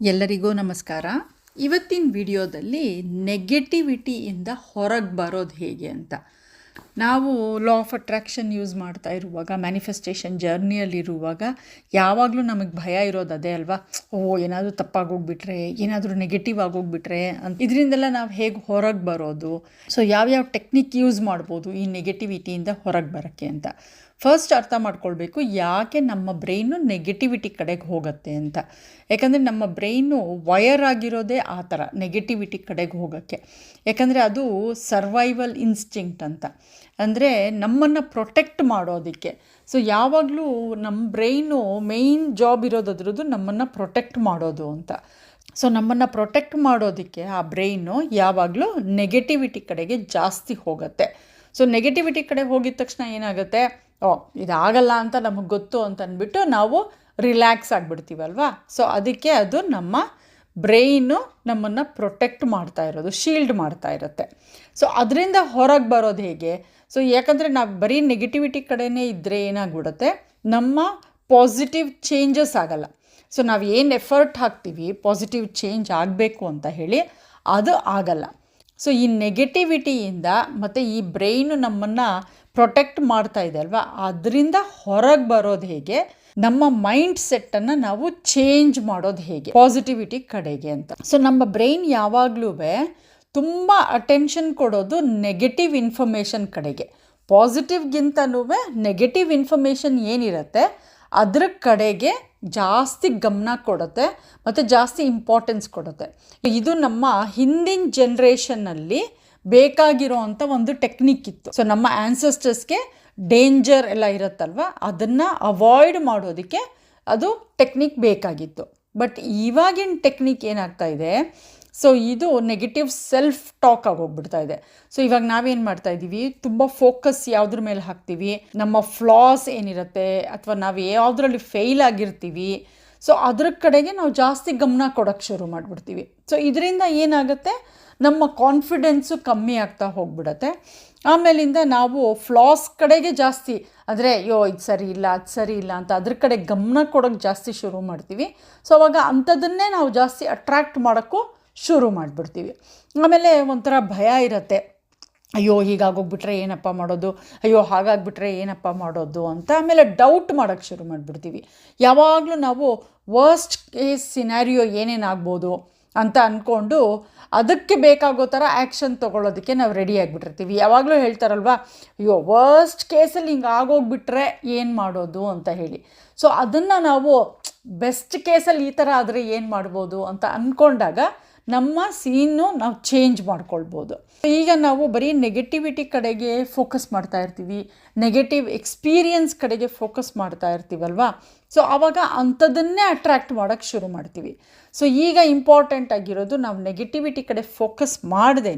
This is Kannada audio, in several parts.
ಎಲ್ಲರಿಗೂ ನಮಸ್ಕಾರ. ಇವತ್ತಿನ ವಿಡಿಯೋದಲ್ಲಿ ನೆಗೆಟಿವಿಟಿಯಿಂದ ಹೊರಗೆ ಬರೋದು ಹೇಗೆ ಅಂತ. ನಾವು ಲಾ ಆಫ್ ಅಟ್ರಾಕ್ಷನ್ ಯೂಸ್ ಮಾಡ್ತಾ ಇರುವಾಗ ಮ್ಯಾನಿಫೆಸ್ಟೇಷನ್ ಜರ್ನಿಯಲ್ಲಿರುವಾಗ ಯಾವಾಗಲೂ ನಮಗೆ ಭಯ ಇರೋದು ಅದೇ ಅಲ್ವಾ? ಓ, ಏನಾದರೂ ತಪ್ಪಾಗೋಗ್ಬಿಟ್ರೆ ಏನಾದರೂ ನೆಗೆಟಿವ್ ಆಗೋಗ್ಬಿಟ್ರೆ ಅಂತ ಇದರಿಂದೆಲ್ಲ ನಾವು ಹೇಗೆ ಹೊರಗೆ ಬರೋದು? ಸೊ ಯಾವ್ಯಾವ ಟೆಕ್ನಿಕ್ ಯೂಸ್ ಮಾಡ್ಬೋದು ಈ ನೆಗೆಟಿವಿಟಿಯಿಂದ ಹೊರಗೆ ಬರೋಕ್ಕೆ ಅಂತ. ಫಸ್ಟ್ ಅರ್ಥ ಮಾಡ್ಕೊಳ್ಬೇಕು ಯಾಕೆ ನಮ್ಮ ಬ್ರೈನು ನೆಗೆಟಿವಿಟಿ ಕಡೆಗೆ ಹೋಗುತ್ತೆ ಅಂತ. ಯಾಕಂದರೆ ನಮ್ಮ ಬ್ರೈನು ವಯರ್ ಆಗಿರೋದೇ ಆ ಥರ ನೆಗೆಟಿವಿಟಿ ಕಡೆಗೆ ಹೋಗೋಕ್ಕೆ. ಯಾಕಂದರೆ ಅದು ಸರ್ವೈವಲ್ ಇನ್ಸ್ಟಿಂಕ್ಟ್ ಅಂತ. ಅಂದರೆ ನಮ್ಮನ್ನು ಪ್ರೊಟೆಕ್ಟ್ ಮಾಡೋದಕ್ಕೆ. ಸೊ ಯಾವಾಗಲೂ ನಮ್ಮ ಬ್ರೈನು ಮೇಯ್ನ್ ಜಾಬ್ ಇರೋದದ್ರದ್ದು ನಮ್ಮನ್ನು ಪ್ರೊಟೆಕ್ಟ್ ಮಾಡೋದು ಅಂತ. ಸೊ ನಮ್ಮನ್ನು ಪ್ರೊಟೆಕ್ಟ್ ಮಾಡೋದಕ್ಕೆ ಆ ಬ್ರೈನು ಯಾವಾಗಲೂ ನೆಗೆಟಿವಿಟಿ ಕಡೆಗೆ ಜಾಸ್ತಿ ಹೋಗುತ್ತೆ. ಸೊ ನೆಗೆಟಿವಿಟಿ ಕಡೆ ಹೋಗಿದ ತಕ್ಷಣ ಏನಾಗುತ್ತೆ? ಓ, ಇದಾಗಲ್ಲ ಅಂತ ನಮಗೆ ಗೊತ್ತು ಅಂತ ಅಂದ್ಬಿಟ್ಟು ನಾವು ರಿಲ್ಯಾಕ್ಸ್ ಆಗಿಬಿಡ್ತೀವಲ್ವಾ? ಸೊ ಅದಕ್ಕೆ ಅದು ನಮ್ಮ ಬ್ರೈನು ನಮ್ಮನ್ನು ಪ್ರೊಟೆಕ್ಟ್ ಮಾಡ್ತಾ ಇರೋದು ಶೀಲ್ಡ್ ಮಾಡ್ತಾ ಇರುತ್ತೆ. ಸೊ ಅದರಿಂದ ಹೊರಗೆ ಬರೋದು ಹೇಗೆ? ಸೊ ಯಾಕಂದರೆ ನಾವು ಬರೀ ನೆಗೆಟಿವಿಟಿ ಕಡೆನೇ ಇದ್ದರೆ ಏನಾಗ್ಬಿಡುತ್ತೆ? ನಮ್ಮ ಪಾಸಿಟಿವ್ ಚೇಂಜಸ್ ಆಗಲ್ಲ. ಸೊ ನಾವು ಏನು ಎಫರ್ಟ್ ಹಾಕ್ತೀವಿ ಪಾಸಿಟಿವ್ ಚೇಂಜ್ ಆಗಬೇಕು ಅಂತ ಹೇಳಿ ಅದು ಆಗಲ್ಲ. ಸೊ ಈ ನೆಗೆಟಿವಿಟಿಯಿಂದ ಮತ್ತು ಈ ಬ್ರೈನು ನಮ್ಮನ್ನು ಪ್ರೊಟೆಕ್ಟ್ ಮಾಡ್ತಾ ಇದೆ ಅಲ್ವಾ? ಅದರಿಂದ ಹೊರಗೆ ಬರೋದು ಹೇಗೆ? ನಮ್ಮ ಮೈಂಡ್ ಸೆಟ್ಟನ್ನು ನಾವು ಚೇಂಜ್ ಮಾಡೋದು ಹೇಗೆ? ಪಾಸಿಟಿವಿಟಿ ಕಡೆಗೆ ಅಂತ. ಸೊ ನಮ್ಮ ಬ್ರೈನ್ ಯಾವಾಗಲೂ ತುಂಬ ಅಟೆನ್ಷನ್ ಕೊಡೋದು ನೆಗೆಟಿವ್ ಇನ್ಫಾರ್ಮೇಷನ್ ಕಡೆಗೆ. ಪಾಸಿಟಿವ್ಗಿಂತನೂ ನೆಗೆಟಿವ್ ಇನ್ಫಾರ್ಮೇಷನ್ ಏನಿರುತ್ತೆ, ಅದ್ರ ಕಡೆಗೆ ಜಾಸ್ತಿ ಗಮನ ಕೊಡುತ್ತೆ ಮತ್ತು ಜಾಸ್ತಿ ಇಂಪಾರ್ಟೆನ್ಸ್ ಕೊಡುತ್ತೆ. ಇದು ನಮ್ಮ ಹಿಂದಿನ ಜನ್ರೇಷನ್ನಲ್ಲಿ ಬೇಕಾಗಿರೋ ಅಂಥ ಒಂದು ಟೆಕ್ನಿಕ್ ಇತ್ತು. ಸೊ ನಮ್ಮ ಆ್ಯನ್ಸಸ್ಟರ್ಸ್ಗೆ ಡೇಂಜರ್ ಎಲ್ಲ ಇರುತ್ತಲ್ವ? ಅದನ್ನು ಅವಾಯ್ಡ್ ಮಾಡೋದಕ್ಕೆ ಅದು ಟೆಕ್ನಿಕ್ ಬೇಕಾಗಿತ್ತು. ಬಟ್ ಇವಾಗಿನ ಟೆಕ್ನಿಕ್ ಏನಾಗ್ತಾ ಇದೆ? ಸೊ ಇದು ನೆಗೆಟಿವ್ ಸೆಲ್ಫ್ ಟಾಕ್ ಆಗೋಗ್ಬಿಡ್ತಾ ಇದೆ. ಸೊ ಇವಾಗ ನಾವೇನು ಮಾಡ್ತಾ ಇದ್ದೀವಿ ತುಂಬ ಫೋಕಸ್ ಯಾವುದ್ರ ಮೇಲೆ ಹಾಕ್ತೀವಿ? ನಮ್ಮ ಫ್ಲಾಸ್ ಏನಿರುತ್ತೆ? ಅಥವಾ ನಾವು ಯಾವುದ್ರಲ್ಲಿ ಫೇಲ್ ಆಗಿರ್ತೀವಿ? ಸೊ ಅದ್ರ ಕಡೆಗೆ ನಾವು ಜಾಸ್ತಿ ಗಮನ ಕೊಡೋಕ್ಕೆ ಶುರು ಮಾಡಿಬಿಡ್ತೀವಿ. ಸೊ ಇದರಿಂದ ಏನಾಗುತ್ತೆ? ನಮ್ಮ ಕಾನ್ಫಿಡೆನ್ಸು ಕಮ್ಮಿ ಆಗ್ತಾ ಹೋಗ್ಬಿಡತ್ತೆ. ಆಮೇಲಿಂದ ನಾವು ಫ್ಲಾಸ್ ಕಡೆಗೆ ಜಾಸ್ತಿ, ಅಂದರೆ ಅಯ್ಯೋ ಇದು ಸರಿ ಇಲ್ಲ, ಅದು ಸರಿ ಇಲ್ಲ ಅಂತ ಅದ್ರ ಕಡೆ ಗಮನ ಕೊಡೋಕ್ಕೆ ಜಾಸ್ತಿ ಶುರು ಮಾಡ್ತೀವಿ. ಸೊ ಅವಾಗ ಅಂಥದ್ದನ್ನೇ ನಾವು ಜಾಸ್ತಿ ಅಟ್ರ್ಯಾಕ್ಟ್ ಮಾಡೋಕ್ಕೂ ಶುರು ಮಾಡಿಬಿಡ್ತೀವಿ. ಆಮೇಲೆ ಒಂಥರ ಭಯ ಇರುತ್ತೆ. ಅಯ್ಯೋ, ಹೀಗಾಗೋಗ್ಬಿಟ್ರೆ ಏನಪ್ಪ ಮಾಡೋದು? ಅಯ್ಯೋ, ಹಾಗಾಗ್ಬಿಟ್ರೆ ಏನಪ್ಪ ಮಾಡೋದು ಅಂತ ಆಮೇಲೆ ಡೌಟ್ ಮಾಡೋಕ್ಕೆ ಶುರು ಮಾಡಿಬಿಡ್ತೀವಿ. ಯಾವಾಗಲೂ ನಾವು ವರ್ಸ್ಟ್ ಕೇಸ್ ಸಿನಾರಿಯೋ ಏನೇನಾಗ್ಬೋದು? ಅಂತ ಅಂದ್ಕೊಂಡು ಅದಕ್ಕೆ ಬೇಕಾಗೋ ಥರ ಆ್ಯಕ್ಷನ್ ತೊಗೊಳೋದಕ್ಕೆ ನಾವು ರೆಡಿ ಆಗಿಬಿಟ್ಟಿರ್ತೀವಿ. ಯಾವಾಗಲೂ ಹೇಳ್ತಾರಲ್ವ, ಅಯ್ಯೋ ವರ್ಸ್ಟ್ ಕೇಸಲ್ಲಿ ಹಿಂಗೆ ಆಗೋಗ್ಬಿಟ್ರೆ ಏನು ಮಾಡೋದು? ಅಂತ ಹೇಳಿ. ಸೊ ಅದನ್ನು ನಾವು ಬೆಸ್ಟ್ ಕೇಸಲ್ಲಿ ಈ ಥರ ಆದರೆ ಏನು ಮಾಡ್ಬೋದು ಅಂತ ಅಂದ್ಕೊಂಡಾಗ ನಮ್ಮ ಸೀನು ನಾವು ಚೇಂಜ್ ಮಾಡ್ಕೊಳ್ಬೋದು. ಈಗ ನಾವು ಬರೀ ನೆಗೆಟಿವಿಟಿ ಕಡೆಗೆ ಫೋಕಸ್ ಮಾಡ್ತಾ ಇರ್ತೀವಿ ನೆಗೆಟಿವ್ ಎಕ್ಸ್ಪೀರಿಯನ್ಸ್ ಕಡೆಗೆ ಫೋಕಸ್ ಮಾಡ್ತಾ ಇರ್ತೀವಲ್ವಾ? ಸೊ ಆವಾಗ ಅಂಥದ್ದನ್ನೇ ಅಟ್ರ್ಯಾಕ್ಟ್ ಮಾಡೋಕ್ಕೆ ಶುರು ಮಾಡ್ತೀವಿ. ಸೊ ಈಗ ಇಂಪಾರ್ಟೆಂಟ್ ಆಗಿರೋದು ನಾವು ನೆಗೆಟಿವಿಟಿ ಕಡೆ ಫೋಕಸ್ ಮಾಡ್ದೇ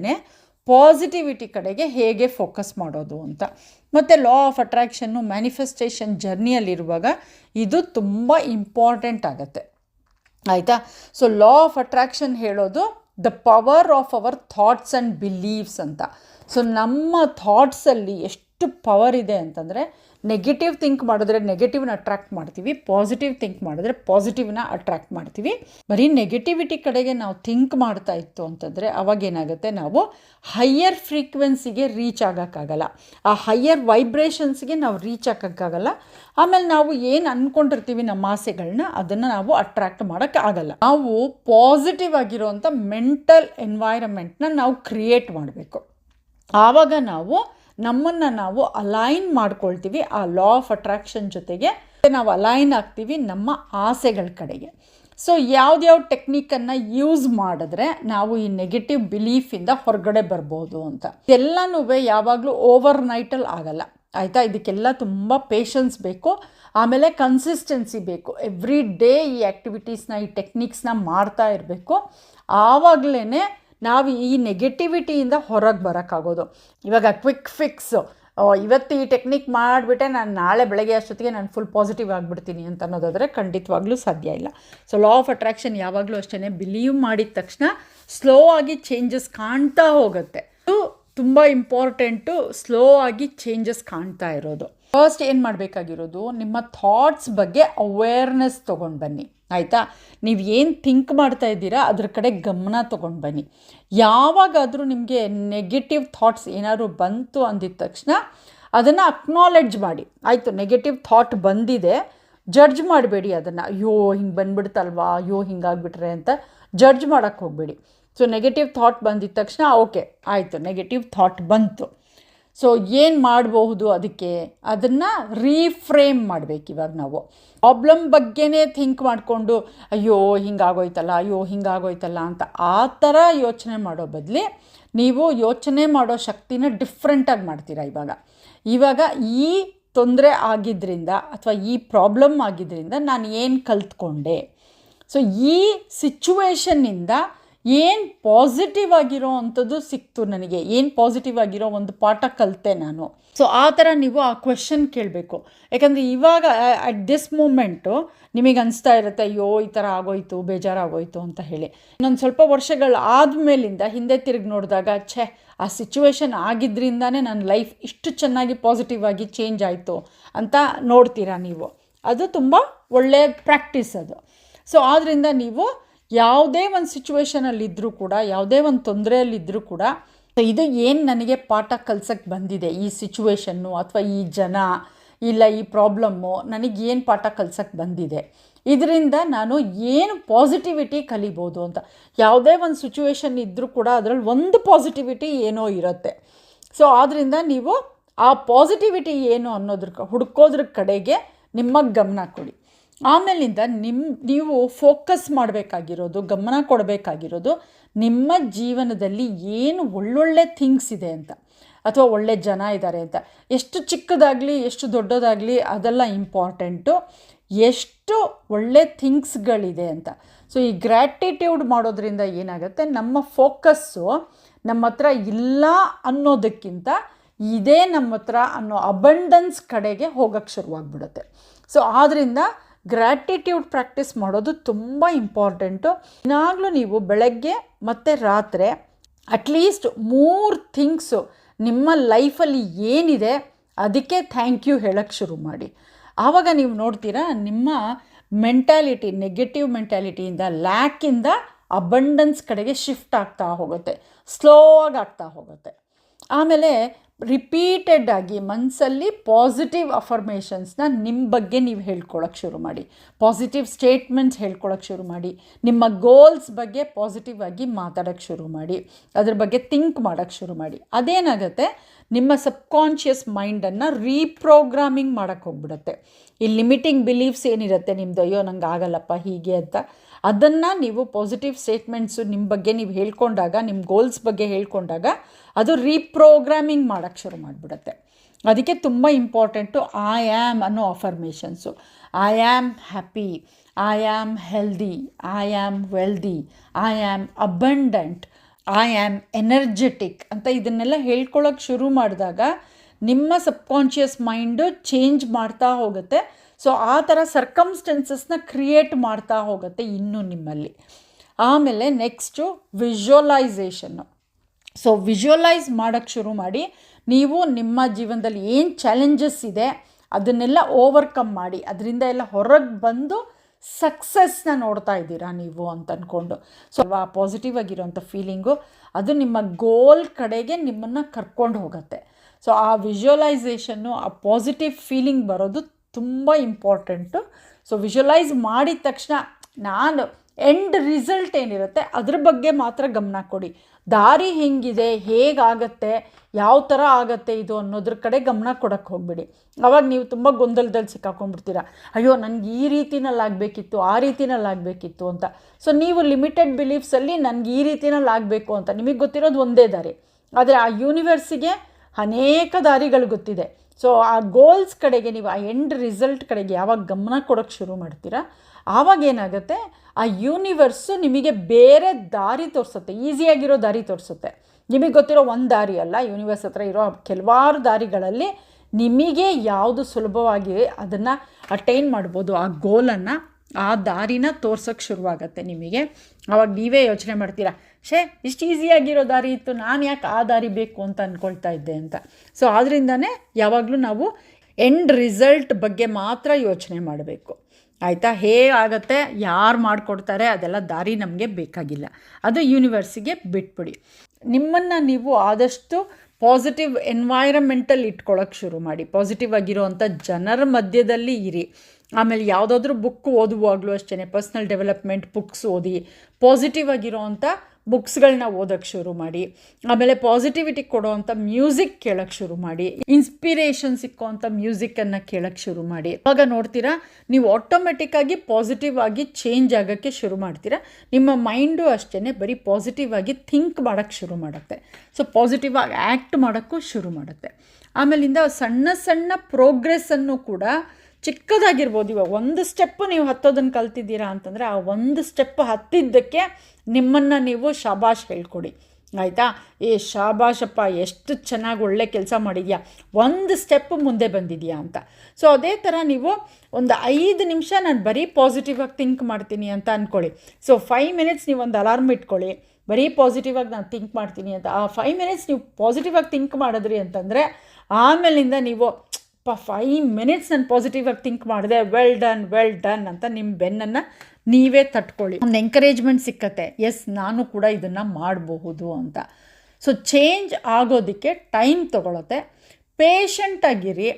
ಪಾಸಿಟಿವಿಟಿ ಕಡೆಗೆ ಹೇಗೆ ಫೋಕಸ್ ಮಾಡೋದು ಅಂತ. ಮತ್ತು ಲಾ ಆಫ್ ಅಟ್ರ್ಯಾಕ್ಷನ್ನು ಮ್ಯಾನಿಫೆಸ್ಟೇಷನ್ ಜರ್ನಿಯಲ್ಲಿರುವಾಗ ಇದು ತುಂಬ ಇಂಪಾರ್ಟೆಂಟ್ ಆಗುತ್ತೆ. ಆಯಿತಾ? ಸೊ ಲಾ ಆಫ್ ಅಟ್ರ್ಯಾಕ್ಷನ್ ಹೇಳೋದು the power of our thoughts and beliefs ಅಂತ. ಸೊ ನಮ್ಮ ಥಾಟ್ಸಲ್ಲಿ ಎಷ್ಟು ಪವರ್ ಇದೆ ಅಂತಂದರೆ ನೆಗೆಟಿವ್ ಥಿಂಕ್ ಮಾಡಿದ್ರೆ ನೆಗೆಟಿವ್ನ ಅಟ್ರ್ಯಾಕ್ಟ್ ಮಾಡ್ತೀವಿ ಪಾಸಿಟಿವ್ ಥಿಂಕ್ ಮಾಡಿದ್ರೆ ಪಾಸಿಟಿವ್ನ ಅಟ್ರ್ಯಾಕ್ಟ್ ಮಾಡ್ತೀವಿ. ಬರೀ ನೆಗೆಟಿವಿಟಿ ಕಡೆಗೆ ನಾವು ಥಿಂಕ್ ಮಾಡ್ತಾ ಇತ್ತು ಅಂತಂದರೆ ಅವಾಗೇನಾಗುತ್ತೆ ನಾವು ಹೈಯರ್ ಫ್ರೀಕ್ವೆನ್ಸಿಗೆ ರೀಚ್ ಆಗೋಕ್ಕಾಗಲ್ಲ. ಆ ಹೈಯರ್ ವೈಬ್ರೇಷನ್ಸ್ಗೆ ನಾವು ರೀಚ್ ಆಗೋಕ್ಕಾಗಲ್ಲ. ಆಮೇಲೆ ನಾವು ಏನು ಅಂದ್ಕೊಂಡಿರ್ತೀವಿ ನಮ್ಮ ಆಸೆಗಳನ್ನ ಅದನ್ನು ನಾವು ಅಟ್ರ್ಯಾಕ್ಟ್ ಮಾಡೋಕ್ಕಾಗಲ್ಲ ನಾವು ಪಾಸಿಟಿವ್ ಆಗಿರುವಂಥ ಮೆಂಟಲ್ ಎನ್ವೈರಮೆಂಟ್ನ ನಾವು ಕ್ರಿಯೇಟ್ ಮಾಡಬೇಕು. ಆವಾಗ ನಾವು ನಮ್ಮನ್ನು ನಾವು ಅಲೈನ್ ಮಾಡ್ಕೊಳ್ತೀವಿ ಆ ಲಾ ಆಫ್ ಅಟ್ರಾಕ್ಷನ್ ಜೊತೆಗೆ. ನಾವು ಅಲೈನ್ ಆಗ್ತೀವಿ ನಮ್ಮ ಆಸೆಗಳ ಕಡೆಗೆ. ಸೊ ಯಾವ್ದ್ಯಾವ ಟೆಕ್ನಿಕನ್ನು ಯೂಸ್ ಮಾಡಿದ್ರೆ ನಾವು ಈ ನೆಗೆಟಿವ್ ಬಿಲೀಫಿಂದ ಹೊರಗಡೆ ಬರ್ಬೋದು ಅಂತ. ಎಲ್ಲನೂ ಯಾವಾಗಲೂ ಓವರ್ ನೈಟಲ್ಲಿ ಆಗಲ್ಲ. ಆಯಿತಾ? ಇದಕ್ಕೆಲ್ಲ ತುಂಬ ಪೇಷನ್ಸ್ ಬೇಕು. ಆಮೇಲೆ ಕನ್ಸಿಸ್ಟೆನ್ಸಿ ಬೇಕು. ಎವ್ರಿ ಡೇ ಈ ಆ್ಯಕ್ಟಿವಿಟೀಸ್ನ ಈ ಟೆಕ್ನಿಕ್ಸ್ನ ಮಾಡ್ತಾ ಇರಬೇಕು. ಆವಾಗಲೇ ನಾವು ಈ ನೆಗೆಟಿವಿಟಿಯಿಂದ ಹೊರಗೆ ಬರೋಕ್ಕಾಗೋದು. ಇವಾಗ ಕ್ವಿಕ್ ಫಿಕ್ಸು ಇವತ್ತು ಈ ಟೆಕ್ನಿಕ್ ಮಾಡಿಬಿಟ್ಟೆ, ನಾನು ನಾಳೆ ಬೆಳಗ್ಗೆ ಅಷ್ಟೊತ್ತಿಗೆ ನಾನು ಫುಲ್ ಪಾಸಿಟಿವ್ ಆಗಿಬಿಡ್ತೀನಿ ಅಂತ ಅನ್ನೋದಾದರೆ ಖಂಡಿತವಾಗ್ಲೂ ಸಾಧ್ಯ ಇಲ್ಲ. ಸೊ ಲಾ ಆಫ್ ಅಟ್ರಾಕ್ಷನ್ ಯಾವಾಗಲೂ ಅಷ್ಟೇ ಬಿಲೀವ್ ಮಾಡಿದ ತಕ್ಷಣ ಸ್ಲೋ ಆಗಿ ಚೇಂಜಸ್ ಕಾಣ್ತಾ ಹೋಗುತ್ತೆ. ಇದು ತುಂಬ ಇಂಪಾರ್ಟೆಂಟು ಸ್ಲೋ ಆಗಿ ಚೇಂಜಸ್ ಕಾಣ್ತಾ ಇರೋದು. ಫಸ್ಟ್ ಏನು ಮಾಡಬೇಕಾಗಿರೋದು? ನಿಮ್ಮ ಥಾಟ್ಸ್ ಬಗ್ಗೆ ಅವೇರ್ನೆಸ್ ತೊಗೊಂಡು ಬನ್ನಿ. ಆಯಿತಾ? ನೀವು ಏನು ಥಿಂಕ್ ಮಾಡ್ತಾ ಇದ್ದೀರಾ, ಅದ್ರ ಕಡೆ ಗಮನ ತೊಗೊಂಡು ಬನ್ನಿ. ಯಾವಾಗಾದರೂ ನಿಮಗೆ ನೆಗೆಟಿವ್ ಥಾಟ್ಸ್ ಏನಾದರೂ ಬಂತು ಅಂದಿದ ತಕ್ಷಣ ಅದನ್ನು ಅಕ್ನಾಲೆಡ್ಜ್ ಮಾಡಿ. ಆಯಿತು ನೆಗೆಟಿವ್ ಥಾಟ್ ಬಂದಿದೆ ಜಡ್ಜ್ ಮಾಡಬೇಡಿ ಅದನ್ನು. ಅಯ್ಯೋ, ಹಿಂಗೆ ಬಂದ್ಬಿಡ್ತಲ್ವಾ, ಅಯ್ಯೋ, ಹಿಂಗಾಗ್ಬಿಟ್ರೆ ಅಂತ ಜಡ್ಜ್ ಮಾಡೋಕ್ಕೆ ಹೋಗಬೇಡಿ. ಸೊ ನೆಗೆಟಿವ್ ಥಾಟ್ ಬಂದಿದ ತಕ್ಷಣ ಓಕೆ ಆಯಿತು ನೆಗೆಟಿವ್ ಥಾಟ್ ಬಂತು. ಸೊ ಏನು ಮಾಡಬಹುದು ಅದಕ್ಕೆ? ಅದನ್ನು ರೀಫ್ರೇಮ್ ಮಾಡಬೇಕು ಇವಾಗ ನಾವು. ಪ್ರಾಬ್ಲಮ್ ಬಗ್ಗೆನೇ ಥಿಂಕ್ ಮಾಡಿಕೊಂಡು, ಅಯ್ಯೋ, ಹಿಂಗಾಗೋಯ್ತಲ್ಲ ಅಯ್ಯೋ, ಹಿಂಗಾಗೋಯ್ತಲ್ಲ ಅಂತ ಆ ಥರ ಯೋಚನೆ ಮಾಡೋ ಬದಲಿ ನೀವು ಯೋಚನೆ ಮಾಡೋ ಶಕ್ತಿನ ಡಿಫ್ರೆಂಟಾಗಿ ಮಾಡ್ತೀರಾ ಇವಾಗ. ಇವಾಗ ಈ ತೊಂದರೆ ಆಗಿದ್ದರಿಂದ ಅಥವಾ ಈ ಪ್ರಾಬ್ಲಮ್ ಆಗಿದ್ದರಿಂದ ನಾನು ಏನು ಕಲ್ತ್ಕೊಂಡೆ? ಸೊ ಈ ಸಿಚುವೇಶನ್ನಿಂದ ಏನು ಪಾಸಿಟಿವ್ ಆಗಿರೋ ಅಂಥದ್ದು ಸಿಕ್ತು ನನಗೆ. ಏನು ಪಾಸಿಟಿವ್ ಆಗಿರೋ ಒಂದು ಪಾಠ ಕಲಿತೆ ನಾನು. ಸೊ ಆ ಥರ ನೀವು ಆ ಕ್ವೆಶನ್ ಕೇಳಬೇಕು. ಯಾಕಂದರೆ ಇವಾಗ ಅಟ್ ದಿಸ್ ಮೂಮೆಂಟು ನಿಮಗೆ ಅನಿಸ್ತಾ ಇರುತ್ತೆ, ಅಯ್ಯೋ, ಈ ಥರ ಆಗೋಯ್ತು, ಬೇಜಾರಾಗೋಯ್ತು ಅಂತ ಹೇಳಿ. ಇನ್ನೊಂದು ಸ್ವಲ್ಪ ವರ್ಷಗಳು ಆದಮೇಲಿಂದ, ಹಿಂದೆ ತಿರುಗಿ ನೋಡಿದಾಗ, ಛೇ, ಆ ಸಿಚುವೇಶನ್ ಆಗಿದ್ದರಿಂದಾನೇ ನನ್ನ ಲೈಫ್ ಇಷ್ಟು ಚೆನ್ನಾಗಿ ಪಾಸಿಟಿವ್ ಆಗಿ ಚೇಂಜ್ ಆಯಿತು ಅಂತ ನೋಡ್ತೀರಾ ನೀವು. ಅದು ತುಂಬ ಒಳ್ಳೆಯ ಪ್ರಾಕ್ಟೀಸ್ ಅದು. ಸೊ ಆದ್ದರಿಂದ ನೀವು ಯಾವುದೇ ಒಂದು ಸಿಚುವೇಶನಲ್ಲಿದ್ದರೂ ಕೂಡ, ಯಾವುದೇ ಒಂದು ತೊಂದರೆಯಲ್ಲಿದ್ದರೂ ಕೂಡ ಇದು ಏನು ನನಗೆ ಪಾಠ ಕಲ್ಸಕ್ಕೆ ಬಂದಿದೆ ಈ ಸಿಚುವೇಶನ್ನು ಅಥವಾ ಈ ಜನ ಇಲ್ಲ ಈ ಪ್ರಾಬ್ಲಮ್ಮು ನನಗೆ ಏನು ಪಾಠ ಕಲ್ಸಕ್ಕೆ ಬಂದಿದೆ? ಇದರಿಂದ ನಾನು ಏನು ಪಾಸಿಟಿವಿಟಿ ಕಲಿಬೋದು ಅಂತ. ಯಾವುದೇ ಒಂದು ಸಿಚುವೇಶನ್ ಇದ್ದರೂ ಕೂಡ ಅದರಲ್ಲಿ ಒಂದು ಪಾಸಿಟಿವಿಟಿ ಏನೋ ಇರುತ್ತೆ. ಸೊ ಆದ್ದರಿಂದ ನೀವು ಆ ಪಾಸಿಟಿವಿಟಿ ಏನು ಅನ್ನೋದ್ರ ಹುಡ್ಕೋದ್ರ ಕಡೆಗೆ ನಿಮ್ಮ ಗಮನ ಕೊಡಿ. ಆಮೇಲಿಂದ ನಿಮ್ಮ ನೀವು ಫೋಕಸ್ ಮಾಡಬೇಕಾಗಿರೋದು, ಗಮನ ಕೊಡಬೇಕಾಗಿರೋದು ನಿಮ್ಮ ಜೀವನದಲ್ಲಿ ಏನು ಒಳ್ಳೊಳ್ಳೆ ಥಿಂಗ್ಸ್ ಇದೆ ಅಂತ ಅಥವಾ ಒಳ್ಳೆ ಜನ ಇದ್ದಾರೆ ಅಂತ. ಎಷ್ಟು ಚಿಕ್ಕದಾಗಲಿ, ಎಷ್ಟು ದೊಡ್ಡದಾಗಲಿ ಅದೆಲ್ಲ ಇಂಪಾರ್ಟೆಂಟು ಎಷ್ಟು ಒಳ್ಳೆ ಥಿಂಗ್ಸ್ಗಳಿದೆ ಅಂತ. ಸೊ ಈ ಗ್ರ್ಯಾಟಿಟ್ಯೂಡ್ ಮಾಡೋದ್ರಿಂದ ಏನಾಗುತ್ತೆ? ನಮ್ಮ ಫೋಕಸ್ಸು ನಮ್ಮ ಹತ್ರ ಇಲ್ಲ ಅನ್ನೋದಕ್ಕಿಂತ ಇದೇ ನಮ್ಮ ಹತ್ರ ಅನ್ನೋ ಅಬಂಡನ್ಸ್ ಕಡೆಗೆ ಹೋಗೋಕ್ಕೆ ಶುರುವಾಗ್ಬಿಡುತ್ತೆ. ಸೊ ಆದ್ದರಿಂದ ಗ್ರ್ಯಾಟಿಟ್ಯೂಡ್ ಪ್ರಾಕ್ಟೀಸ್ ಮಾಡೋದು ತುಂಬ ಇಂಪಾರ್ಟೆಂಟು. ಇನ್ನಾಗಲೂ ನೀವು ಬೆಳಗ್ಗೆ ಮತ್ತು ರಾತ್ರಿ ಅಟ್ಲೀಸ್ಟ್ ಮೂರು ಥಿಂಗ್ಸು ನಿಮ್ಮ ಲೈಫಲ್ಲಿ ಏನಿದೆ ಅದಕ್ಕೆ ಥ್ಯಾಂಕ್ ಯು ಹೇಳೋಕ್ಕೆ ಶುರು ಮಾಡಿ. ಆವಾಗ ನೀವು ನೋಡ್ತೀರಾ ನಿಮ್ಮ ಮೆಂಟ್ಯಾಲಿಟಿ ನೆಗೆಟಿವ್ ಮೆಂಟ್ಯಾಲಿಟಿಯಿಂದ ಲ್ಯಾಕಿಂದ ಅಬಂಡನ್ಸ್ ಕಡೆಗೆ ಶಿಫ್ಟ್ ಆಗ್ತಾ ಹೋಗುತ್ತೆ. ಸ್ಲೋ ಆಗಿ ಆಗ್ತಾ ಹೋಗುತ್ತೆ. ಆಮೇಲೆ ರಿಪೀಟೆಡ್ ಆಗಿ ಮನಸ್ಸಲ್ಲಿ ಪಾಸಿಟಿವ್ ಅಫರ್ಮೇಷನ್ಸ್ನ ನಿಮ್ಮ ಬಗ್ಗೆ ನೀವು ಹೇಳ್ಕೊಳಕ್ಕೆ ಶುರು ಮಾಡಿ. ಪಾಸಿಟಿವ್ ಸ್ಟೇಟ್ಮೆಂಟ್ಸ್ ಹೇಳ್ಕೊಳಕ್ಕೆ ಶುರು ಮಾಡಿ. ನಿಮ್ಮ ಗೋಲ್ಸ್ ಬಗ್ಗೆ ಪಾಸಿಟಿವ್ ಆಗಿ ಮಾತಾಡೋಕ್ಕೆ ಶುರು ಮಾಡಿ. ಅದ್ರ ಬಗ್ಗೆ ಥಿಂಕ್ ಮಾಡೋಕ್ಕೆ ಶುರು ಮಾಡಿ. ಅದೇನಾಗುತ್ತೆ? ನಿಮ್ಮ ಸಬ್ಕಾನ್ಷಿಯಸ್ ಮೈಂಡನ್ನು ರೀಪ್ರೋಗ್ರಾಮಿಂಗ್ ಮಾಡೋಕ್ಕೆ ಹೋಗ್ಬಿಡುತ್ತೆ. ಈ ಲಿಮಿಟಿಂಗ್ ಬಿಲೀಫ್ಸ್ ಏನಿರುತ್ತೆ ನಿಮ್ಮದು ಅಯ್ಯೋ, ನಂಗೆ ಆಗಲ್ಲಪ್ಪ, ಹೀಗೆ ಅಂತ. ಅದನ್ನು ನೀವು ಪಾಸಿಟಿವ್ ಸ್ಟೇಟ್ಮೆಂಟ್ಸು ನಿಮ್ಮ ಬಗ್ಗೆ ನೀವು ಹೇಳ್ಕೊಂಡಾಗ, ನಿಮ್ಮ ಗೋಲ್ಸ್ ಬಗ್ಗೆ ಹೇಳ್ಕೊಂಡಾಗ, ಅದು ರೀಪ್ರೋಗ್ರಾಮಿಂಗ್ ಮಾಡೋಕ್ಕೆ ಶುರು ಮಾಡಿಬಿಡುತ್ತೆ. ಅದಕ್ಕೆ ತುಂಬ ಇಂಪಾರ್ಟೆಂಟು ಐ ಆ್ಯಮ್ ಅನ್ನೋ affirmations I am happy I am healthy I am wealthy I am abundant I am energetic ಅಂತ ಇದನ್ನೆಲ್ಲ ಹೇಳ್ಕೊಳ್ಳೋಕೆ ಶುರು ಮಾಡಿದಾಗ ನಿಮ್ಮ ಸಬ್ಕಾನ್ಷಿಯಸ್ ಮೈಂಡು ಚೇಂಜ್ ಮಾಡ್ತಾ ಹೋಗುತ್ತೆ. ಸೊ ಆ ಥರ ಸರ್ಕಮ್ಸ್ಟೆನ್ಸಸ್ನ ಕ್ರಿಯೇಟ್ ಮಾಡ್ತಾ ಹೋಗುತ್ತೆ ಇನ್ನೂ ನಿಮ್ಮಲ್ಲಿ. ಆಮೇಲೆ ನೆಕ್ಸ್ಟು ವಿಜುವಲೈಸೇಷನ್ನು ಸೊ ವಿಜುವಲೈಸ್ ಮಾಡೋಕ್ಕೆ ಶುರು ಮಾಡಿ. ನೀವು ನಿಮ್ಮ ಜೀವನದಲ್ಲಿ ಏನು ಚಾಲೆಂಜಸ್ ಇದೆ ಅದನ್ನೆಲ್ಲ ಓವರ್ಕಮ್ ಮಾಡಿ. ಅದರಿಂದ ಎಲ್ಲ ಹೊರಗೆ ಬಂದು ಸಕ್ಸಸ್ನ ನೋಡ್ತಾ ಇದ್ದೀರಾ ನೀವು ಅಂತ ಅಂದ್ಕೊಂಡು ಸೊ, ಆ ಪಾಸಿಟಿವ್ ಆಗಿರೋಂಥ ಫೀಲಿಂಗು ಅದು ನಿಮ್ಮ ಗೋಲ್ ಕಡೆಗೆ ನಿಮ್ಮನ್ನು ಕರ್ಕೊಂಡು ಹೋಗುತ್ತೆ. ಸೊ, ಆ ವಿಜುವಲೈಸೇಷನ್ನು ಆ ಪಾಸಿಟಿವ್ ಫೀಲಿಂಗ್ ಬರೋದು ತುಂಬ ಇಂಪಾರ್ಟೆಂಟು ಸೊ ವಿಜುವಲೈಸ್ ಮಾಡಿದ ತಕ್ಷಣ ನಾನು ಎಂಡ್ ರಿಸಲ್ಟ್ ಏನಿರುತ್ತೆ ಅದ್ರ ಬಗ್ಗೆ ಮಾತ್ರ ಗಮನ ಕೊಡಿ. ದಾರಿ ಹೆಂಗಿದೆ, ಹೇಗಾಗತ್ತೆ, ಯಾವ ಥರ ಆಗತ್ತೆ ಇದು ಅನ್ನೋದ್ರ ಕಡೆ ಗಮನ ಕೊಡೋಕ್ಕೆ ಹೋಗ್ಬಿಡಿ. ಅವಾಗ ನೀವು ತುಂಬ ಗೊಂದಲದಲ್ಲಿ ಸಿಕ್ಕಾಕೊಂಡ್ಬಿಡ್ತೀರ. ಅಯ್ಯೋ, ನನಗೆ ಈ ರೀತಿನಲ್ಲಿ ಆಗಬೇಕಿತ್ತು, ಆ ರೀತಿನಲ್ಲಿ ಆಗಬೇಕಿತ್ತು ಅಂತ. ಸೊ ನೀವು ಲಿಮಿಟೆಡ್ ಬಿಲೀಫ್ಸಲ್ಲಿ ನನಗೆ ಈ ರೀತಿನಲ್ಲಿ ಆಗಬೇಕು ಅಂತ. ನಿಮಗೆ ಗೊತ್ತಿರೋದು ಒಂದೇ ದಾರಿ. ಆದರೆ ಆ ಯೂನಿವರ್ಸಿಗೆ ಅನೇಕ ದಾರಿಗಳು ಗೊತ್ತಿದೆ. ಸೊ ಆ ಗೋಲ್ಸ್ ಕಡೆಗೆ ನೀವು ಆ ಎಂಡ್ ರಿಸಲ್ಟ್ ಕಡೆಗೆ ಯಾವಾಗ ಗಮನ ಕೊಡೋಕ್ಕೆ ಶುರು ಮಾಡ್ತೀರಾ, ಆವಾಗ ಏನಾಗುತ್ತೆ, ಆ ಯೂನಿವರ್ಸು ನಿಮಗೆ ಬೇರೆ ದಾರಿ ತೋರಿಸುತ್ತೆ ಈಸಿಯಾಗಿರೋ ದಾರಿ ತೋರಿಸುತ್ತೆ. ನಿಮಗೆ ಗೊತ್ತಿರೋ ಒಂದು ದಾರಿ ಅಲ್ಲ ಯೂನಿವರ್ಸ್ ಹತ್ರ ಇರೋ ಕೆಲವಾರು ದಾರಿಗಳಲ್ಲಿ ನಿಮಗೆ ಯಾವುದು ಸುಲಭವಾಗಿ ಅದನ್ನು ಅಟೈನ್ ಮಾಡ್ಬೋದು, ಆ ಗೋಲನ್ನು ಆ ದಾರಿನ ತೋರ್ಸೋಕ್ಕೆ ಶುರುವಾಗತ್ತೆ ನಿಮಗೆ. ಆವಾಗ ನೀವೇ ಯೋಚನೆ ಮಾಡ್ತೀರಾ ಶೇ ಇಷ್ಟು ಈಸಿಯಾಗಿರೋ ದಾರಿ ಇತ್ತು, ನಾನು ಯಾಕೆ ಆ ದಾರಿ ಬೇಕು ಅಂತ ಅಂದ್ಕೊಳ್ತಾ ಇದ್ದೆ ಅಂತ. ಸೊ ಆದ್ದರಿಂದನೇ ಯಾವಾಗಲೂ ನಾವು ಎಂಡ್ ರಿಸಲ್ಟ್ ಬಗ್ಗೆ ಮಾತ್ರ ಯೋಚನೆ ಮಾಡಬೇಕು. ಆಯಿತಾ? ಹೇಗಾಗತ್ತೆ ಯಾರು ಮಾಡಿಕೊಡ್ತಾರೆ, ಅದೆಲ್ಲ ದಾರಿ ನಮಗೆ ಬೇಕಾಗಿಲ್ಲ. ಅದು ಯೂನಿವರ್ಸಿಗೆ ಬಿಟ್ಬಿಡಿ. ನಿಮ್ಮನ್ನು ನೀವು ಆದಷ್ಟು ಪಾಸಿಟಿವ್ ಎನ್ವೈರಮೆಂಟಲ್ಲಿ ಇಟ್ಕೊಳ್ಳೋಕೆ ಶುರು ಮಾಡಿ. ಪಾಸಿಟಿವ್ ಆಗಿರೋವಂಥ ಜನರ ಮಧ್ಯದಲ್ಲಿ ಇರಿ. ಆಮೇಲೆ ಯಾವುದಾದ್ರೂ ಬುಕ್ ಓದುವಾಗಲೂ ಅಷ್ಟೇ ಪರ್ಸ್ನಲ್ ಡೆವಲಪ್ಮೆಂಟ್ ಬುಕ್ಸ್ ಓದಿ. ಪಾಸಿಟಿವ್ ಆಗಿರೋವಂಥ ಬುಕ್ಸ್ಗಳನ್ನ ಓದೋಕ್ಕೆ ಶುರು ಮಾಡಿ, ಆಮೇಲೆ ಪಾಸಿಟಿವಿಟಿ ಕೊಡೋವಂಥ ಮ್ಯೂಸಿಕ್ ಕೇಳೋಕ್ಕೆ ಶುರು ಮಾಡಿ, ಇನ್ಸ್ಪಿರೇಷನ್ ಸಿಕ್ಕುವಂಥ ಮ್ಯೂಸಿಕ್ಕನ್ನು ಕೇಳೋಕ್ಕೆ ಶುರು ಮಾಡಿ. ಆವಾಗ ನೋಡ್ತೀರಾ, ನೀವು ಆಟೋಮೆಟಿಕ್ಕಾಗಿ ಪಾಸಿಟಿವ್ ಆಗಿ ಚೇಂಜ್ ಆಗೋಕ್ಕೆ ಶುರು ಮಾಡ್ತೀರಾ, ನಿಮ್ಮ ಮೈಂಡು ಅಷ್ಟೇ ಬರೀ ಪಾಸಿಟಿವ್ ಆಗಿ ಥಿಂಕ್ ಮಾಡೋಕ್ಕೆ ಶುರು ಮಾಡುತ್ತೆ. ಸೊ, ಪಾಸಿಟಿವ್ ಆಗಿ ಆ್ಯಕ್ಟ್ ಮಾಡೋಕ್ಕೂ ಶುರು ಮಾಡುತ್ತೆ. ಆಮೇಲಿಂದ ಸಣ್ಣ ಸಣ್ಣ ಪ್ರೋಗ್ರೆಸ್ಸನ್ನು ಕೂಡ ಚಿಕ್ಕದಾಗಿರ್ಬೋದು. ಇವಾಗ ಒಂದು ಸ್ಟೆಪ್ಪು ನೀವು ಹತ್ತೋದನ್ನು ಕಲ್ತಿದ್ದೀರಾ ಅಂತಂದರೆ, ಆ ಒಂದು ಸ್ಟೆಪ್ ಹತ್ತಿದ್ದಕ್ಕೆ ನಿಮ್ಮನ್ನು ನೀವು ಶಾಬಾಷ್ ಹೇಳ್ಕೊಡಿ. ಆಯಿತಾ? ಏ ಶಾಬಾಷಪ್ಪ, ಎಷ್ಟು ಚೆನ್ನಾಗಿ ಒಳ್ಳೆ ಕೆಲಸ ಮಾಡಿದ್ಯಾ? ಒಂದು ಸ್ಟೆಪ್ ಮುಂದೆ ಬಂದಿದೆಯಾ ಅಂತ. ಸೊ ಅದೇ ಥರ ನೀವು ಒಂದು ಐದು ನಿಮಿಷ ನಾನು ಬರೀ ಪಾಸಿಟಿವ್ ಆಗಿ ಥಿಂಕ್ ಮಾಡ್ತೀನಿ ಅಂತ ಅಂದ್ಕೊಳ್ಳಿ ಸೊ ಫೈವ್ ಮಿನಿಟ್ಸ್ ನೀವು ಒಂದು ಅಲಾರ್ಮ್ ಇಟ್ಕೊಳ್ಳಿ. ಬರೀ ಪಾಸಿಟಿವ್ ಆಗಿ ನಾನು ಥಿಂಕ್ ಮಾಡ್ತೀನಿ ಅಂತ. ಆ ಫೈವ್ ಮಿನಿಟ್ಸ್ ನೀವು ಪಾಸಿಟಿವ್ ಆಗಿ ಥಿಂಕ್ ಮಾಡಿದ್ರಿ ಅಂತಂದರೆ, ಆಮೇಲಿಂದ ನೀವು ಪ ಫೈವ್ ಮಿನಿಟ್ಸ್ ನಾನು ಪಾಸಿಟಿವ್ ಆಗಿ ಥಿಂಕ್ ಮಾಡಿದೆ ವೆಲ್ ಡನ್ ವೆಲ್ ಡನ್ ಅಂತ ನಿಮ್ಮ ಬೆನ್ನನ್ನು ನೀವೇ ತಟ್ಕೊಳ್ಳಿ. ಒಂದು ಎಂಕರೇಜ್ಮೆಂಟ್ ಸಿಕ್ಕತ್ತೆ. ಎಸ್ ನಾನು ಕೂಡ ಇದನ್ನು ಮಾಡಬಹುದು ಅಂತ. ಸೊ ಚೇಂಜ್ ಆಗೋದಕ್ಕೆ ಟೈಮ್ ತೊಗೊಳತ್ತೆ. ಪೇಷಂಟಾಗಿರಿ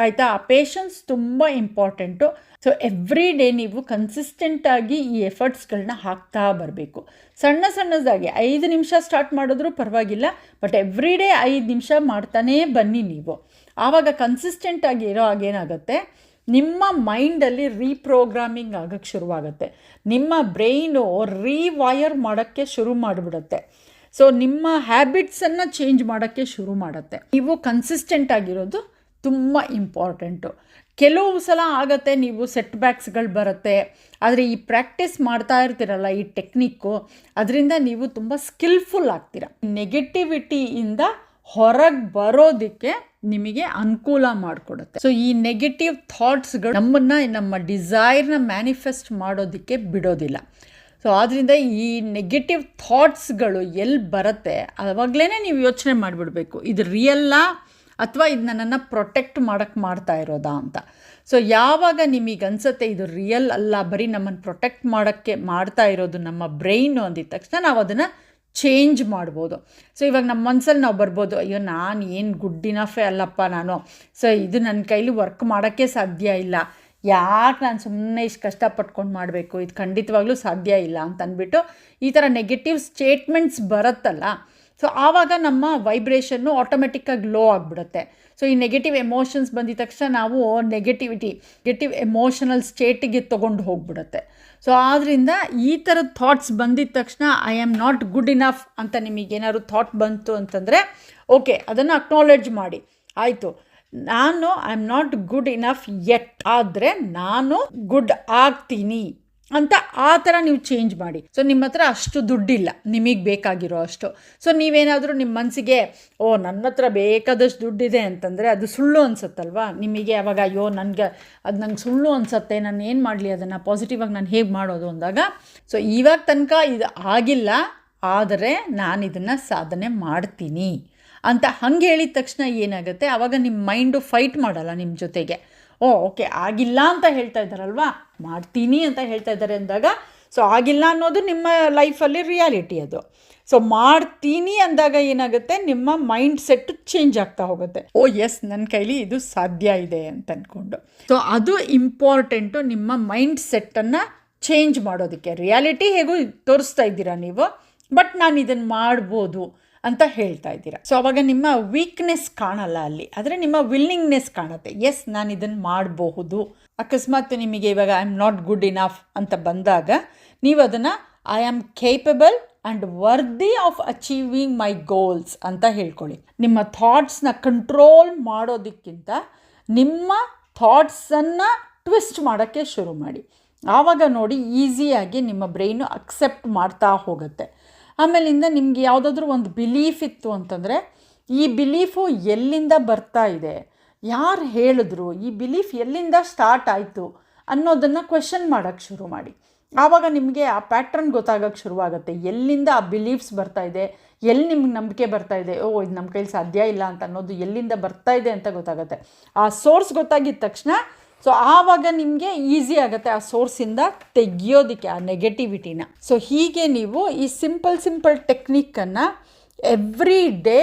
ಆಯಿತಾ? ಆ ಪೇಷನ್ಸ್ ತುಂಬ ಇಂಪಾರ್ಟೆಂಟು ಸೊ ಎವ್ರಿ ಡೇ ನೀವು ಕನ್ಸಿಸ್ಟೆಂಟಾಗಿ ಈ ಎಫರ್ಟ್ಸ್ಗಳನ್ನ ಹಾಕ್ತಾ ಬರಬೇಕು. ಸಣ್ಣ ಸಣ್ಣದಾಗಿ, ಐದು ನಿಮಿಷ ಸ್ಟಾರ್ಟ್ ಮಾಡಿದ್ರೂ ಪರವಾಗಿಲ್ಲ ಬಟ್ ಎವ್ರಿ ಡೇ ಐದು ನಿಮಿಷ ಮಾಡ್ತಾನೇ ಬನ್ನಿ ನೀವು. ಆವಾಗ ಕನ್ಸಿಸ್ಟೆಂಟಾಗಿ ಇರೋ ಹಾಗೇನಾಗುತ್ತೆ ನಿಮ್ಮ ಮೈಂಡಲ್ಲಿ ರೀಪ್ರೋಗ್ರಾಮಿಂಗ್ ಆಗೋಕ್ಕೆ ಶುರುವಾಗುತ್ತೆ. ನಿಮ್ಮ ಬ್ರೈನು ರೀವೈರ್ ಮಾಡೋಕ್ಕೆ ಶುರು ಮಾಡಿಬಿಡುತ್ತೆ. ಸೊ, ನಿಮ್ಮ ಹ್ಯಾಬಿಟ್ಸನ್ನು ಚೇಂಜ್ ಮಾಡೋಕ್ಕೆ ಶುರು ಮಾಡುತ್ತೆ. ನೀವು ಕನ್ಸಿಸ್ಟೆಂಟ್ ಆಗಿರೋದು ತುಂಬ ಇಂಪಾರ್ಟೆಂಟು. ಕೆಲವು ಸಲ ಆಗತ್ತೆ ನೀವು ಸೆಟ್ ಬ್ಯಾಕ್ಸ್ಗಳು ಬರುತ್ತೆ. ಆದರೆ ಈ ಪ್ರಾಕ್ಟೀಸ್ ಮಾಡ್ತಾ ಇರ್ತೀರಲ್ಲ ಈ ಟೆಕ್ನಿಕ್ಕು, ಅದರಿಂದ ನೀವು ತುಂಬ ಸ್ಕಿಲ್ಫುಲ್ ಆಗ್ತೀರ. ನೆಗೆಟಿವಿಟಿಯಿಂದ ಹೊರಗೆ ಬರೋದಕ್ಕೆ ನಿಮಗೆ ಅನುಕೂಲ ಮಾಡಿಕೊಡುತ್ತೆ. ಸೊ ಈ ನೆಗೆಟಿವ್ ಥಾಟ್ಸ್ಗಳು ನಮ್ಮನ್ನು, ನಮ್ಮ ಡಿಸೈರ್ನ ಮ್ಯಾನಿಫೆಸ್ಟ್ ಮಾಡೋದಕ್ಕೆ ಬಿಡೋದಿಲ್ಲ. ಸೊ ಆದ್ದರಿಂದ ಈ ನೆಗೆಟಿವ್ ಥಾಟ್ಸ್ಗಳು ಎಲ್ಲಿ ಬರುತ್ತೆ ಆವಾಗಲೇ ನೀವು ಯೋಚನೆ ಮಾಡಿಬಿಡ್ಬೇಕು, ಇದು ರಿಯಲ್ಲಾ ಅಥವಾ ಇದು ನನ್ನನ್ನು ಪ್ರೊಟೆಕ್ಟ್ ಮಾಡೋಕ್ಕೆ ಮಾಡ್ತಾ ಇರೋದಾ ಅಂತ. ಸೊ ಯಾವಾಗ ನಿಮಗೆ ಅನ್ಸುತ್ತೆ ಇದು ರಿಯಲ್ ಅಲ್ಲ, ಬರೀ ನಮ್ಮನ್ನು ಪ್ರೊಟೆಕ್ಟ್ ಮಾಡೋಕ್ಕೆ ಮಾಡ್ತಾ ಇರೋದು ನಮ್ಮ ಬ್ರೈನು ಅಂದಿದ ತಕ್ಷಣ ನಾವು ಅದನ್ನು ಚೇಂಜ್ ಮಾಡ್ಬೋದು. ಸೊ ಇವಾಗ ನಮ್ಮ ಮನಸ್ಸಲ್ಲಿ ನಾವು ಬರ್ಬೋದು, ಅಯ್ಯೋ, ನಾನು ಏನು ಗುಡ್ ಇನಫೇ ಅಲ್ಲಪ್ಪ ನಾನು. ಸೊ ಇದು ನನ್ನ ಕೈಲಿ ವರ್ಕ್ ಮಾಡೋಕ್ಕೆ ಸಾಧ್ಯ ಇಲ್ಲ. ಯಾಕೆ ನಾನು ಸುಮ್ಮನೆ ಇಷ್ಟು ಕಷ್ಟಪಟ್ಕೊಂಡು ಮಾಡಬೇಕು? ಇದು ಖಂಡಿತವಾಗ್ಲೂ ಸಾಧ್ಯ ಇಲ್ಲ ಅಂತ ಅಂದ್ಬಿಟ್ಟು ಈ ಥರ ನೆಗೆಟಿವ್ ಸ್ಟೇಟ್ಮೆಂಟ್ಸ್ ಬರುತ್ತಲ್ಲ. ಸೊ ಆವಾಗ ನಮ್ಮ ವೈಬ್ರೇಷನ್ನು ಆಟೋಮೆಟಿಕ್ಕಾಗಿ ಲೋ ಆಗಿಬಿಡುತ್ತೆ. ಸೊ ಈ ನೆಗೆಟಿವ್ ಎಮೋಷನ್ಸ್ ಬಂದಿದ ತಕ್ಷಣ ನಾವು ನೆಗೆಟಿವಿಟಿ ನೆಗೆಟಿವ್ ಎಮೋಷನಲ್ ಸ್ಟೇಟಿಗೆ ತೊಗೊಂಡು ಹೋಗ್ಬಿಡುತ್ತೆ. ಸೊ ಆದ್ದರಿಂದ ಈ ಥರದ ಥಾಟ್ಸ್ ಬಂದಿದ ತಕ್ಷಣ I am not good enough ಅಂತ ನಿಮಗೇನಾದ್ರು ಥಾಟ್ ಬಂತು ಅಂತಂದರೆ ಓಕೆ ಅದನ್ನು ಅಕ್ನಾಲೆಡ್ಜ್ ಮಾಡಿ. ಆಯಿತು. ನಾನು I am not good enough yet ಆದರೆ ನಾನು ಗುಡ್ ಆಗ್ತೀನಿ. ಅಂತ ಆ ಥರ ನೀವು ಚೇಂಜ್ ಮಾಡಿ. ಸೊ ನಿಮ್ಮ ಹತ್ರ ಅಷ್ಟು ದುಡ್ಡಿಲ್ಲ. ನಿಮಗೆ ಬೇಕಾಗಿರೋ ಅಷ್ಟು. ಸೊ ನೀವೇನಾದರೂ ನಿಮ್ಮ ಮನಸ್ಸಿಗೆ ಓ, ನನ್ನ ಹತ್ರ ಬೇಕಾದಷ್ಟು ದುಡ್ಡಿದೆ ಅಂತಂದರೆ ಅದು ಸುಳ್ಳು ಅನ್ಸುತ್ತಲ್ವಾ? ನಿಮಗೆ ಅವಾಗ, ಅಯ್ಯೋ, ನನಗೆ, ಅದು ನಂಗೆ ಸುಳ್ಳು ಅನಿಸುತ್ತೆ. ನಾನು ಏನು ಮಾಡಲಿ ಅದನ್ನು? ಪಾಸಿಟಿವಾಗಿ ನಾನು ಹೇಗೆ ಮಾಡೋದು? ಅಂದಾಗ ಸೊ ಇವಾಗ ತನಕ ಇದು ಆಗಿಲ್ಲ. ಆದರೆ ನಾನು ಇದನ್ನು ಸಾಧನೆ ಮಾಡ್ತೀನಿ. ಅಂತ ಹಂಗೆ ಹೇಳಿದ ತಕ್ಷಣ ಏನಾಗುತ್ತೆ? ಆವಾಗ ನಿಮ್ಮ ಮೈಂಡು ಫೈಟ್ ಮಾಡಲ್ಲ ನಿಮ್ಮ ಜೊತೆಗೆ. ಓ, ಓಕೆ, ಆಗಿಲ್ಲ ಅಂತ ಹೇಳ್ತಾ ಇದ್ದಾರಲ್ವಾ? ಮಾಡ್ತೀನಿ ಅಂತ ಹೇಳ್ತಾ ಇದ್ದಾರೆ ಅಂದಾಗ ಸೊ ಆಗಿಲ್ಲ ಅನ್ನೋದು ನಿಮ್ಮ ಲೈಫಲ್ಲಿ ರಿಯಾಲಿಟಿ ಅದು. ಸೊ ಮಾಡ್ತೀನಿ ಅಂದಾಗ ಏನಾಗುತ್ತೆ? ನಿಮ್ಮ ಮೈಂಡ್ ಸೆಟ್ ಚೇಂಜ್ ಆಗ್ತಾ ಹೋಗುತ್ತೆ. ಓ ಎಸ್ ನನ್ನ ಕೈಲಿ ಇದು ಸಾಧ್ಯ ಇದೆ ಅಂತ ಅಂದ್ಕೊಂಡು ಸೊ ಅದು ಇಂಪಾರ್ಟೆಂಟು ನಿಮ್ಮ ಮೈಂಡ್ ಸೆಟ್ಟನ್ನು ಚೇಂಜ್ ಮಾಡೋದಕ್ಕೆ. ರಿಯಾಲಿಟಿ ಹೇಗೂ ತೋರಿಸ್ತಾ ಇದ್ದೀರಾ ನೀವು? ಬಟ್ ನಾನು ಇದನ್ನು ಮಾಡ್ಬೋದು. ಅಂತ ಹೇಳ್ತಾ ಇದ್ದೀರಾ. ಸೊ ಅವಾಗ ನಿಮ್ಮ ವೀಕ್ನೆಸ್ ಕಾಣಲ್ಲ ಅಲ್ಲಿ. ಆದರೆ ನಿಮ್ಮ ವಿಲ್ಲಿಂಗ್ನೆಸ್ ಕಾಣುತ್ತೆ. ಎಸ್ ನಾನು ಇದನ್ನು ಮಾಡಬಹುದು. ಅಕಸ್ಮಾತ್ ನಿಮಗೆ ಇವಾಗ I am not good enough ಅಂತ ಬಂದಾಗ ನೀವು ಅದನ್ನು I am capable and worthy of achieving my goals ಅಂತ ಹೇಳ್ಕೊಳ್ಳಿ. ನಿಮ್ಮ ಥಾಟ್ಸ್ನ ಕಂಟ್ರೋಲ್ ಮಾಡೋದಕ್ಕಿಂತ ನಿಮ್ಮ ಥಾಟ್ಸನ್ನು ಟ್ವಿಸ್ಟ್ ಮಾಡೋಕ್ಕೆ ಶುರು ಮಾಡಿ. ಆವಾಗ ನೋಡಿ ಈಸಿಯಾಗಿ ನಿಮ್ಮ ಬ್ರೈನು ಅಕ್ಸೆಪ್ಟ್ ಮಾಡ್ತಾ ಹೋಗುತ್ತೆ. ಆಮೇಲಿಂದ ನಿಮಗೆ ಯಾವುದಾದ್ರೂ ಒಂದು ಬಿಲೀಫ್ ಇತ್ತು ಅಂತಂದರೆ, ಈ ಬಿಲೀಫು ಎಲ್ಲಿಂದ ಬರ್ತಾ ಇದೆ? ಯಾರು ಹೇಳಿದ್ರು ಈ ಬಿಲೀಫ್ ಎಲ್ಲಿಂದ ಸ್ಟಾರ್ಟ್ ಆಯಿತು ಅನ್ನೋದನ್ನು ಕ್ವೆಶನ್ ಮಾಡೋಕ್ಕೆ ಶುರು ಮಾಡಿ. ಆವಾಗ ನಿಮಗೆ ಆ ಪ್ಯಾಟ್ರನ್ ಗೊತ್ತಾಗೋಕ್ಕೆ ಶುರುವಾಗುತ್ತೆ. ಎಲ್ಲಿಂದ ಆ ಬಿಲೀಫ್ಸ್ ಬರ್ತಾ ಇದೆ? ಎಲ್ಲಿ ನಿಮ್ಗೆ ನಂಬಿಕೆ ಬರ್ತಾ ಇದೆ? ಓ, ಇದು ನಮ್ಮ ಕೈಲಿ ಸಾಧ್ಯ ಇಲ್ಲ ಅಂತ ಅನ್ನೋದು ಎಲ್ಲಿಂದ ಬರ್ತಾ ಇದೆ ಅಂತ ಗೊತ್ತಾಗುತ್ತೆ. ಆ ಸೋರ್ಸ್ ಗೊತ್ತಾಗಿದ್ದ ತಕ್ಷಣ ಸೊ ಆವಾಗ ನಿಮಗೆ ಈಸಿ ಆಗುತ್ತೆ ಆ ಸೋರ್ಸಿಂದ ತೆಗಿಯೋದಕ್ಕೆ, ಆ ನೆಗೆಟಿವಿಟಿನ ಸೊ ಹೀಗೆ ನೀವು ಈ ಸಿಂಪಲ್ ಸಿಂಪಲ್ ಟೆಕ್ನಿಕ್ಕನ್ನು ಎವ್ರಿ ಡೇ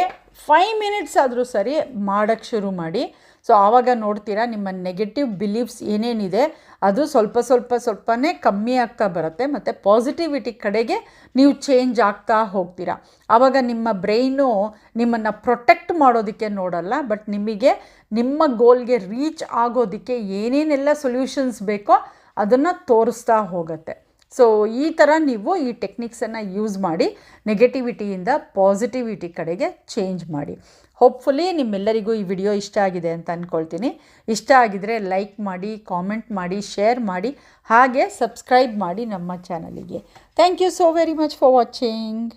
ಫೈವ್ ಮಿನಿಟ್ಸ್ ಆದರೂ ಸರಿ ಮಾಡೋಕ್ಕೆ ಶುರು ಮಾಡಿ. ಸೊ ಆವಾಗ ನೋಡ್ತೀರಾ ನಿಮ್ಮ ನೆಗೆಟಿವ್ ಬಿಲೀಫ್ಸ್ ಏನೇನಿದೆ, ಅದು ಸ್ವಲ್ಪ ಸ್ವಲ್ಪ ಸ್ವಲ್ಪನೇ ಕಮ್ಮಿ ಆಗ್ತಾ ಬರುತ್ತೆ ಮತ್ತು ಪಾಸಿಟಿವಿಟಿ ಕಡೆಗೆ ನೀವು ಚೇಂಜ್ ಆಗ್ತಾ ಹೋಗ್ತೀರಾ. ಆವಾಗ ನಿಮ್ಮ ಬ್ರೈನು ನಿಮ್ಮನ್ನು ಪ್ರೊಟೆಕ್ಟ್ ಮಾಡೋದಕ್ಕೆ ನೋಡಲ್ಲ ಬಟ್ ನಿಮಗೆ ನಿಮ್ಮ ಗೋಲ್ಗೆ ರೀಚ್ ಆಗೋದಕ್ಕೆ ಏನೇನೆಲ್ಲ ಸೊಲ್ಯೂಷನ್ಸ್ ಬೇಕೋ ಅದನ್ನು ತೋರಿಸ್ತಾ ಹೋಗುತ್ತೆ. ಸೊ ಈ ಥರ ನೀವು ಈ ಟೆಕ್ನಿಕ್ಸನ್ನು ಯೂಸ್ ಮಾಡಿ ನೆಗೆಟಿವಿಟಿಯಿಂದ ಪಾಸಿಟಿವಿಟಿ ಕಡೆಗೆ ಚೇಂಜ್ ಮಾಡಿ. ಹೋಪ್ಫುಲಿ ನಿಮ್ಮೆಲ್ಲರಿಗೂ ಈ ವಿಡಿಯೋ ಇಷ್ಟ ಆಗಿದೆ ಅಂತ ಅಂದ್ಕೊಳ್ತೀನಿ ಇಷ್ಟ ಆಗಿದರೆ ಲೈಕ್ ಮಾಡಿ ಕಾಮೆಂಟ್ ಮಾಡಿ ಶೇರ್ ಮಾಡಿ, ಹಾಗೆ ಸಬ್ಸ್ಕ್ರೈಬ್ ಮಾಡಿ ನಮ್ಮ ಚಾನಲಿಗೆ thank you so very much for watching